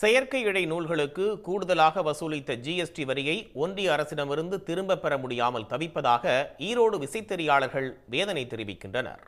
செயற்கை இழை நூல்களுக்கு கூடுதலாக வசூலித்த ஜிஎஸ்டி வரியை ஒன்றிய அரசிடமிருந்து திரும்பப் பெற முடியாமல் தவிப்பதாக ஈரோடு விசைத்தறியாளர்கள் வேதனை தெரிவிக்கின்றனர்.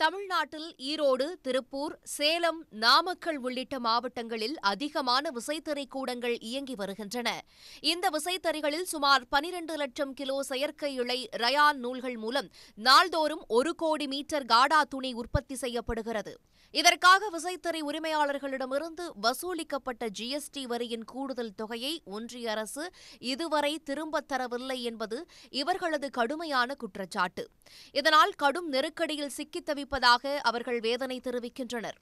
தமிழ்நாட்டில் ஈரோடு திருப்பூர் சேலம் நாமக்கல் உள்ளிட்ட மாவட்டங்களில் அதிகமான விசைத்தறி கூடங்கள் இயங்கி வருகின்றன. இந்த விசைத்தறிகளில் சுமார் பனிரண்டு லட்சம் கிலோ செயற்கை இழை ரயான் நூல்கள் மூலம் நாள்தோறும் ஒரு கோடி மீட்டர் காடா துணி உற்பத்தி செய்யப்படுகிறது. இதற்காக விசைத்தறி உரிமையாளர்களிடமிருந்து வசூலிக்கப்பட்ட ஜிஎஸ்டி வரியின் கூடுதல் தொகையை ஒன்றிய அரசு இதுவரை திரும்பத் தரவில்லை என்பது இவர்களது கடுமையான குற்றச்சாட்டு. இதனால் கடும் நெருக்கடியில் சிக்கித் இருப்பதாக அவர்கள் வேதனை தெரிவிக்கின்றனர்.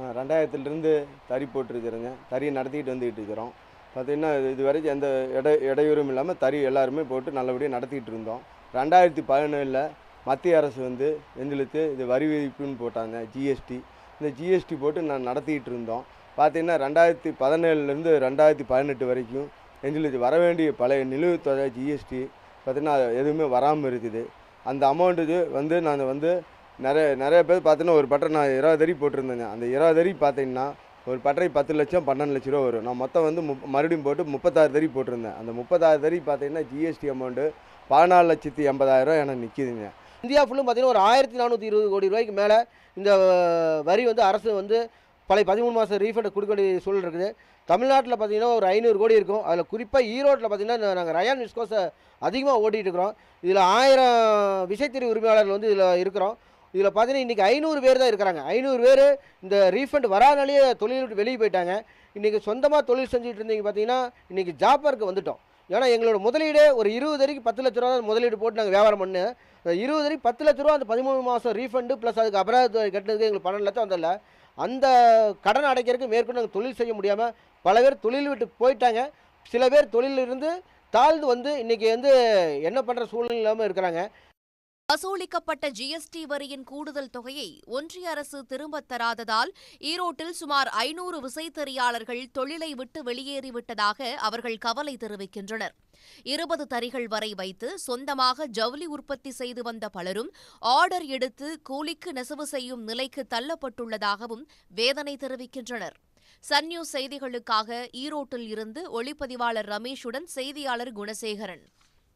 நான் ரெண்டாயிரத்துலேருந்து தறி போட்டிருக்கிறேங்க. தறியை நடத்திக்கிட்டு வந்துக்கிட்டு இருக்கிறோம். பார்த்தீங்கன்னா இது- வரைக்கும் எந்த இடை இடையூறும் இல்லாமல் தறி எல்லாருமே போட்டு நல்லபடியாக நடத்திக்கிட்டு இருந்தோம். ரெண்டாயிரத்தி பதினேழில் மத்திய அரசு வந்து எங்களுக்கு இது வரி விதிப்புன்னு போட்டாங்க ஜிஎஸ்டி இந்த ஜிஎஸ்டி போட்டு நான் நடத்திக்கிட்டு இருந்தோம். பார்த்தீங்கன்னா ரெண்டாயிரத்தி பதினேழுலேருந்து ரெண்டாயிரத்தி பதினெட்டு வரைக்கும் எங்களுக்கு வர வேண்டிய பழைய நிலுவைத் தொகை ஜிஎஸ்டி பார்த்தீங்கன்னா அது எதுவுமே வராமல் இருக்குது. அந்த அமௌண்ட்டுக்கு வந்து நான் வந்து நிறைய நிறைய பேர் பார்த்தீங்கன்னா ஒரு பட்டரை நான் இருபது அடி போட்டிருந்தேங்க. அந்த இருபது அடி பார்த்தீங்கன்னா ஒரு பட்டரை பத்து லட்சம் பன்னெண்டு லட்ச ரூபா வரும். நான் மொத்தம் வந்து முப் மறுபடியும் போட்டு முப்பத்தாறு தறி போட்டிருந்தேன். அந்த முப்பத்தாறு தறி பார்த்தீங்கன்னா ஜிஎஸ்டி அமௌண்ட்டு பதினாலு லட்சத்தி எண்பதாயிரம் எனக்கு நிற்கிதுங்க இந்தியா ஃபுல்லும் பார்த்தீங்கன்னா ஒரு ஆயிரத்தி நானூற்றி இருபது கோடி ரூபாய்க்கு மேலே இந்த வரி வந்து அரசு வந்து பழைய பதிமூணு மாதம் ரீஃபண்ட் கொடுக்க வேண்டிய சூழல் இருக்குது. தமிழ்நாட்டில் பார்த்தீங்கன்னா ஒரு ஐநூறு கோடி இருக்கும். அதில் குறிப்பாக ஈரோட்டில் பார்த்தீங்கன்னா நாங்கள் ரயான் விஸ்கோஸை அதிகமாக ஓட்டிகிட்டு இருக்கிறோம். இதில் ஆயிரம் விசைத்திரி உரிமையாளர்கள் வந்து இதில் இருக்கிறோம். இதில் பார்த்தீங்கன்னா இன்றைக்கி ஐநூறு பேர் தான் இருக்கிறாங்க. ஐநூறு பேர் இந்த ரீஃபண்ட் வராதனாலேயே தொழில் விட்டு வெளியே போயிட்டாங்க. இன்றைக்கி சொந்தமாக தொழில் செஞ்சுட்டு இருந்தீங்க பார்த்தீங்கன்னா இன்றைக்கி ஜாப்பருக்கு வந்துட்டோம். ஏன்னா எங்களோட முதலீடு ஒரு இருபது வரைக்கும் பத்து லட்ச ரூபா தான் முதலீடு போட்டு நாங்கள் வியாபாரம் பண்ணு இருபது வரைக்கும் பத்து லட்ச ரூபா அந்த பதிமூணு மாதம் ரீஃபண்டு ப்ளஸ் அதுக்கு அபராதம் கட்டினதுக்கு எங்களுக்கு பன்னெண்டு லட்சம் வந்ததில்ல அந்த கடன் அடைக்கிறதுக்கு மேற்கொண்டு நாங்கள் தொழில் செய்ய முடியாமல் பல பேர் தொழில் விட்டு போயிட்டாங்க. சில பேர் தொழிலில் இருந்து தாழ்ந்து வந்து இன்றைக்கி வந்து என்ன பண்ணுற சூழ்நிலை இல்லாமல் இருக்கிறாங்க. வசூலிக்கப்பட்ட ஜிஎஸ்டி வரியின் கூடுதல் தொகையை ஒன்றிய அரசு திரும்பத் தராததால் ஈரோட்டில் சுமார் ஐநூறு விசைத்தறியாளர்கள் தொழிலை விட்டு வெளியேறிவிட்டதாக அவர்கள் கவலை தெரிவிக்கின்றனர். இருபது தறிகள் வரை வைத்து சொந்தமாக ஜவுளி உற்பத்தி செய்து வந்த பலரும் ஆர்டர் எடுத்து கூலிக்கு நெசவு செய்யும் நிலைக்கு தள்ளப்பட்டுள்ளதாகவும் வேதனை தெரிவிக்கின்றனர். சன் நியூஸ் செய்திகளுக்காக ஈரோட்டில் இருந்து ஒளிப்பதிவாளர் ரமேஷுடன் செய்தியாளர் குணசேகரன்.